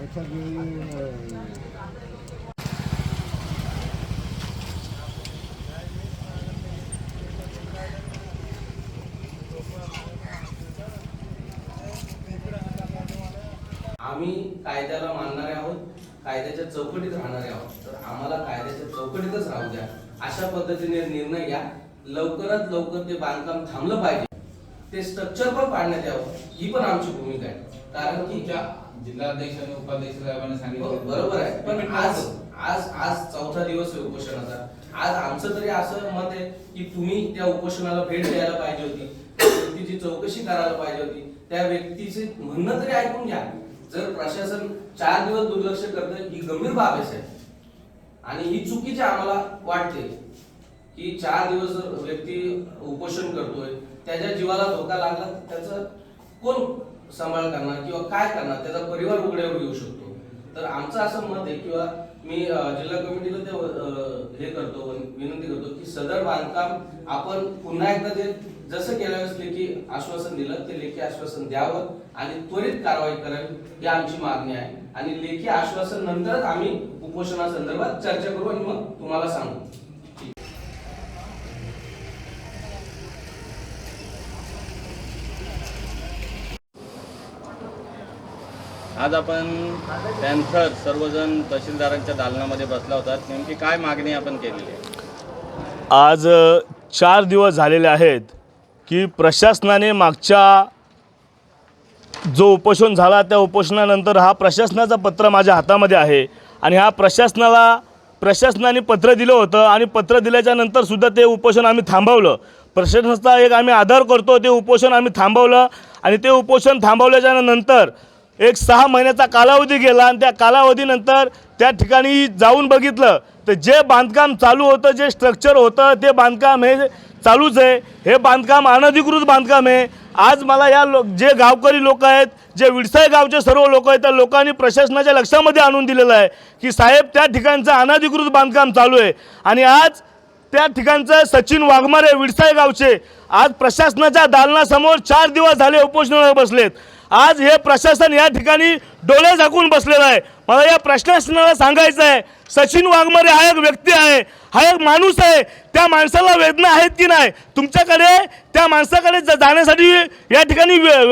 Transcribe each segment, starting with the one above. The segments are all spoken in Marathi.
आम्ही कायद्याला मानणारे आहोत कायद्याच्या चौकटीत राहणारे आहोत. तर आम्हाला कायद्याच्या चौकटीतच राहू द्या. अशा पद्धतीने निर्णय घ्या. लवकरात लवकर ते बांधकाम थांबलं पाहिजे. ते स्ट्रक्चर पण पाडण्यात यावं. ही पण आमची भूमिका आहे. कारण की जिल्हाध्यक्ष आणि उपाध्यक्ष साहेबांनी हो, सांगितलं बरोबर आहे. पण आज आज आज चौथा दिवस आहे उपोषणाचा. आज आमचं तरी असं मत आहे की तुम्ही त्या उपोषणाला भेट द्यायला पाहिजे होती. त्या व्यक्तीची चौकशी करायला पाहिजे होती. त्या व्यक्तीचे म्हणणं तरी ऐकून घ्या. जर प्रशासन चार दिवस दुर्लक्ष करतं ही गंभीर बाब आहे साहेब. आणि ही चुकीची आम्हाला वाटते की चार दिवस जर व्यक्ती उपोषण करतोय त्याच्या जीवाला धोका लागला तर त्याचं कोण सांभाळ करणार किंवा काय करणार त्याचा परिवार उघड्यावर येऊ शकतो. तर आमचं असं मत आहे किंवा मी जिल्हा कमिटीला ते हे करतो विनंती करतो की सदर बांधकाम आपण पुन्हा एकदा ते जसं गेल्या वेळेस लेखी आश्वासन दिलं ते लेखी आश्वासन द्यावं आणि त्वरित कारवाई करावी ही आमची मागणी आहे. आणि लेखी आश्वासन नंतरच आम्ही उपोषणासंदर्भात चर्चा करू आणि मग तुम्हाला सांगू. आज आपण पॅन्थर सर्वजण तहसीलदारांच्या दालनामध्ये बसला होता. नेमकी काय मागणी आपण केलेली आहे? आज चार दिवस झालेले आहेत की प्रशासनाने मागच्या जो उपोषण झाला त्या उपोषणानंतर हा प्रशासनाचं पत्र माझ्या हातामध्ये आहे आणि हा प्रशासनाला प्रशासनाने पत्र दिलं होतं आणि पत्र दिल्याच्या नंतरसुद्धा ते उपोषण आम्ही थांबवलं. प्रशासनाचा एक आम्ही आदर करतो ते उपोषण आम्ही थांबवलं आणि ते उपोषण थांबवल्याच्या नंतर एक सहा महिन्याचा कालावधी गेला आणि त्या कालावधीनंतर त्या ठिकाणी जाऊन बघितलं तर जे बांधकाम चालू होतं जे स्ट्रक्चर होतं ते बांधकाम हे चालूच आहे. हे बांधकाम अनधिकृत बांधकाम आहे. आज मला या लो जे गावकरी लोक आहेत जे विडसाई गावचे सर्व लोक आहेत त्या लोकांनी प्रशासनाच्या लक्षामध्ये आणून दिलेलं आहे की साहेब त्या ठिकाणचं अनधिकृत बांधकाम चालू आहे. आणि आज त्या ठिकाणचं सचिन वाघमारे विडसाई गावचे आज प्रशासनाच्या दालनासमोर चार दिवस झाले उपोषणाला बसलेत. आज हे प्रशासन या ठिकाणी डोळे झाकून बसलेलं आहे. मला या प्रशासनाला सांगायचं आहे सचिन वाघमारे हा एक व्यक्ती आहे हा एक माणूस आहे. त्या माणसाला वेदना आहेत की नाही? तुमच्याकडे त्या माणसाकडे ज- जाण्यासाठी या ठिकाणी वे-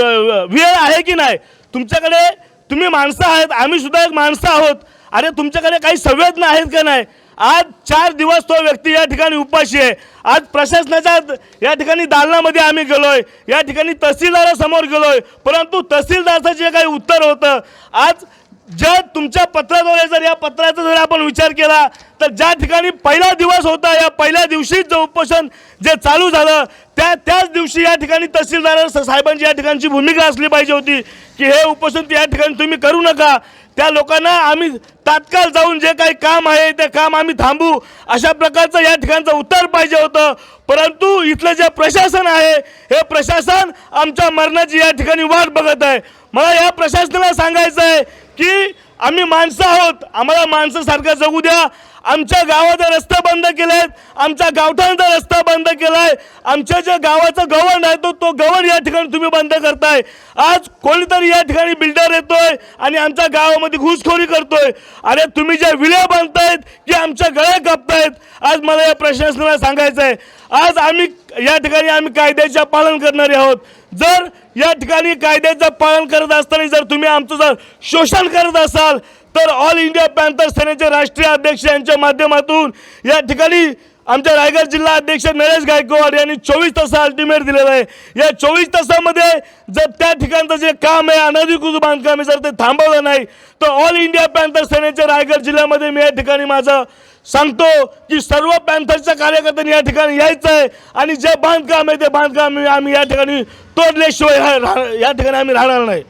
वेळ आहे की नाही? तुमच्याकडे तुम्ही माणसं आहेत आम्ही सुद्धा एक माणसं आहोत. अरे तुमच्याकडे काही संवेदना आहेत का नाही? आज चार दिवस तो व्यक्ती या ठिकाणी उपाशी आहे. आज प्रशासनाच्या या ठिकाणी दालनामध्ये आम्ही गेलोय. या ठिकाणी तहसीलदारासमोर गेलोय. परंतु तहसीलदारचं जे काही उत्तर होतं आज जर तुमच्या पत्राद्वारे जर या पत्राचा जर आपण विचार केला तर ज्या ठिकाणी पहिला दिवस होता या पहिल्या दिवशीच जे उपोषण जे चालू झालं त्या त्याच दिवशी या ठिकाणी तहसीलदार साहेबांची या ठिकाणची भूमिका असली पाहिजे होती की हे उपोषण या ठिकाणी तुम्ही करू नका. त्या लोकांना आम्ही तात्काळ जाऊन जे काही काम आहे ते काम आम्ही थांबू. अशा प्रकारचं या ठिकाणचं उत्तर पाहिजे होतं. परंतु इथलं जे प्रशासन आहे हे प्रशासन आमच्या मरणाची या ठिकाणी वाट बघत आहे. मला या प्रशासनाला सांगायचं आहे की आम्ही माणसं आहोत. आम्हाला माणसासारखं जगू द्या. आमच्या गावाचा रस्ता बंद केलाय. आमच्या गावठाणचा रस्ता बंद केलाय. आमच्या ज्या गावाचं गव्हर्न आहे तो तो गव्हर्न या ठिकाणी तुम्ही बंद करताय. आज कोणीतरी या ठिकाणी बिल्डर येतोय आणि आमच्या गावामध्ये घुसखोरी करतोय. अरे तुम्ही ज्या विड्या बांधतायत की आमच्या गळ्या कापतायत आज मला या प्रशासनाला सांगायचं आहे आज आम्ही या ठिकाणी आम्ही कायद्याच्या पालन करणारे आहोत. जर या ठिकाणी कायद्याचं पालन करत असताना जर तुम्ही आमचं जर शोषण करत असाल तर ऑल इंडिया पॅन्थर सेनेचे राष्ट्रीय अध्यक्ष यांच्या माध्यमातून या ठिकाणी आमच्या रायगड जिल्हा अध्यक्ष नरेश गायकवाड यांनी चोवीस तास अल्टिमेट दिलेलं आहे. या चोवीस तासामध्ये जर त्या ठिकाणचं जे काम आहे अनधिकृत बांधकाम आहे जर ते थांबवलं नाही तर ऑल इंडिया पॅन्थर सेनेच्या रायगड जिल्ह्यामध्ये मी या ठिकाणी माझं सांगतो की सर्व पॅन्थरच्या कार्यकर्त्यांनी या ठिकाणी यायचं आहे आणि जे बांधकाम आहे ते बांधकाम आम्ही या ठिकाणी तोडल्याशिवाय या ठिकाणी आम्ही राहणार नाही.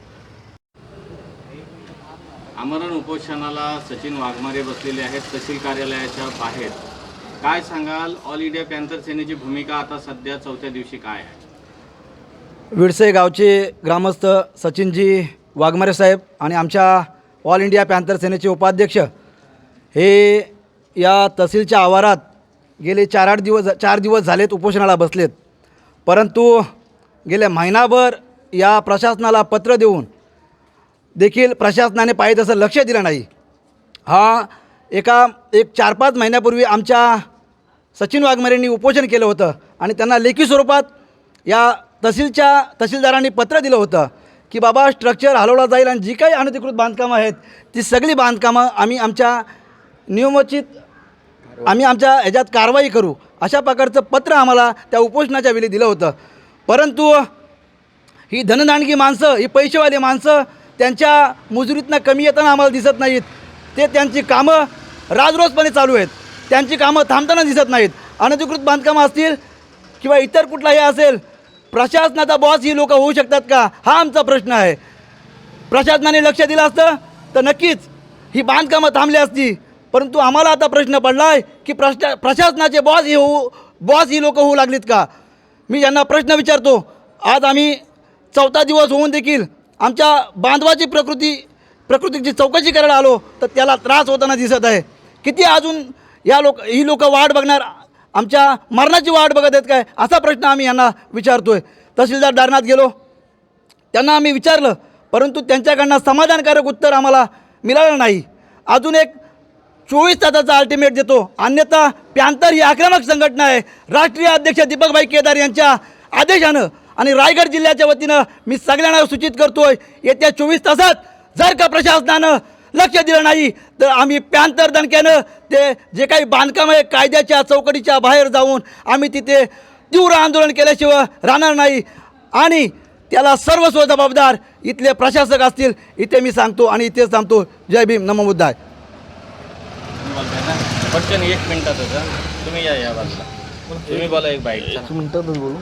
आमरण उपोषणाला सचिन वाघमारे बसलेले आहेत तहसील कार्यालयाच्या बाहेर. काय सांगाल? ऑल इंडिया पॅन्थर सेनेची भूमिका आता सध्या चौथ्या दिवशी काय आहे? विडसे गावचे ग्रामस्थ सचिनजी वाघमारे साहेब आणि आमच्या ऑल इंडिया पॅन्थर सेनेचे उपाध्यक्ष हे या तहसीलच्या आवारात गेले चार आठ दिवस चार दिवस झालेत उपोषणाला बसलेत. परंतु गेल्या महिनाभर या प्रशासनाला पत्र देऊन देखील प्रशासनाने पाहिजे तसं लक्ष दिलं नाही. हा एका एक चार पाच महिन्यापूर्वी आमच्या सचिन वाघमारेंनी उपोषण केलं होतं आणि त्यांना लेखी स्वरूपात या तहसीलच्या तहसीलदारांनी पत्र दिलं होतं की बाबा स्ट्रक्चर हलवला जाईल आणि जी काही अनधिकृत बांधकामं आहेत ती सगळी बांधकामं आम्ही आमच्या नियमोचित आम्ही आमच्या ह्याच्यात कारवाई करू. अशा प्रकारचं पत्र आम्हाला त्या उपोषणाच्या वेळी दिलं होतं. परंतु ही धनदानगी माणसं ही पैसेवाली माणसं त्यांच्या मुजुरीतनं कमी येताना आम्हाला दिसत नाहीत. ते त्यांची कामं राजरोजपणे चालू आहेत. त्यांची कामं थांबताना दिसत नाहीत. अनधिकृत बांधकामं असतील किंवा इतर कुठलाही असेल प्रशासनाचा बॉस ही लोकं होऊ शकतात का? हा आमचा प्रश्न आहे. प्रशासनाने लक्ष दिलं असतं तर नक्कीच ही बांधकामं थांबली असती. परंतु आम्हाला आता प्रश्न पडला आहे की प्रशा प्रशासनाचे बॉस ही होऊ बॉस ही लोकं होऊ लागलीत का? मी यांना प्रश्न विचारतो. आज आम्ही चौथा दिवस होऊन देखील आमच्या बांधवाची प्रकृती प्रकृतीची चौकशी करायला आलो तर त्याला त्रास होताना दिसत आहे. किती अजून या लोक ही लोक वाट बघणार? आमच्या मरणाची वाट बघत आहेत काय? असा प्रश्न आम्ही यांना विचारतो आहे तहसीलदार दारनाथ गेलो. त्यांना आम्ही विचारलं परंतु त्यांच्याकडनं समाधानकारक उत्तर आम्हाला मिळालं नाही. अजून एक चोवीस तासाचा अल्टिमेट देतो. अन्यथा पॅन्थर ही आक्रमक संघटना आहे. राष्ट्रीय अध्यक्ष दीपकभाई केदार यांच्या आदेशानं आणि रायगड जिल्ह्याच्या वतीनं मी सगळ्यांना सूचित करतोय येत्या चोवीस तासात जर का प्रशासनानं लक्ष दिलं नाही तर आम्ही पॅन्थर दणक्यानं ते जे काही बांधकाम आहे कायद्याच्या चौकटीच्या बाहेर जाऊन आम्ही तिथे तीव्र आंदोलन केल्याशिवाय राहणार नाही. आणि त्याला सर्वस्व जबाबदार इथले प्रशासक असतील इथे मी सांगतो आणि इथे सांगतो जय भीम. नमोबुद्धाय पटकन एक मिनिटातच हा. तुम्ही या या बाजूला. तुम्ही बोला एक बाईक मिनटातच बोलू.